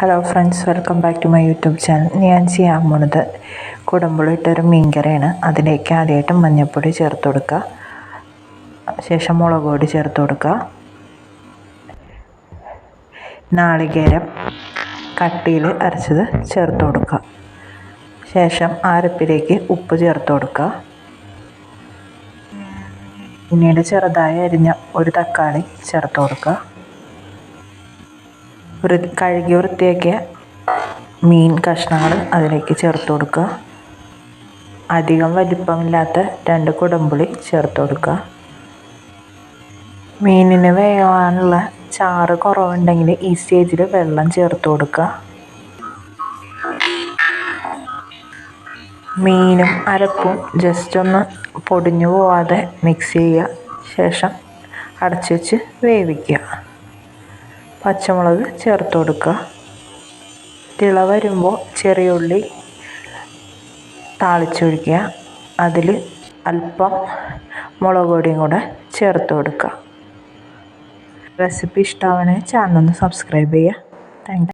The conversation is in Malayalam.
Hello friends welcome back to my YouTube channel ഞാൻ ചെയ്യാൻ പോണത് കുടമ്പുളിട്ടൊരു മീൻകറിയാണ്. അതിലേക്ക് ആദ്യമായിട്ട് മഞ്ഞൾപ്പൊടി ചേർത്ത് കൊടുക്കുക ശേഷം മുളക് പൊടി ചേർത്ത് കൊടുക്കുക നാളികേരം കട്ടിയിൽ അരച്ചത് ചേർത്ത് കൊടുക്കുക ശേഷം അരപ്പിലേക്ക് ഉപ്പ് ചേർത്ത് കൊടുക്കുക പിന്നീട് ചെറുതായി അരിഞ്ഞ ഒരു തക്കാളി ചേർത്ത് കൊടുക്കുക വൃ കഴുകി വൃത്തിയാക്കിയ മീൻ കഷ്ണങ്ങൾ അതിലേക്ക് ചേർത്ത് കൊടുക്കുക. അധികം വലിപ്പമില്ലാത്ത രണ്ട് കുടമ്പുളി ചേർത്ത് കൊടുക്കുക. മീനിന് വേവാനുള്ള ചാറ് കുറവുണ്ടെങ്കിൽ ഈ സ്റ്റേജിൽ വെള്ളം ചേർത്ത് കൊടുക്കുക. മീനും അരപ്പും ജസ്റ്റ് ഒന്ന് പൊടിഞ്ഞു പോവാതെ മിക്സ് ചെയ്യുക. ശേഷം അടച്ചു വെച്ച് വേവിക്കുക. പച്ചമുളക് ചേർത്ത് കൊടുക്കുക. തിള വരുമ്പോൾ ചെറിയ ഉള്ളി താളിച്ചൊഴിക്കുക അതിൽ അല്പം മുളക് പൊടിയും കൂടെ ചേർത്ത് കൊടുക്കുക. റെസിപ്പി ഇഷ്ടമാവണേ ചാനൽ ഒന്ന് സബ്സ്ക്രൈബ് ചെയ്യുക. താങ്ക്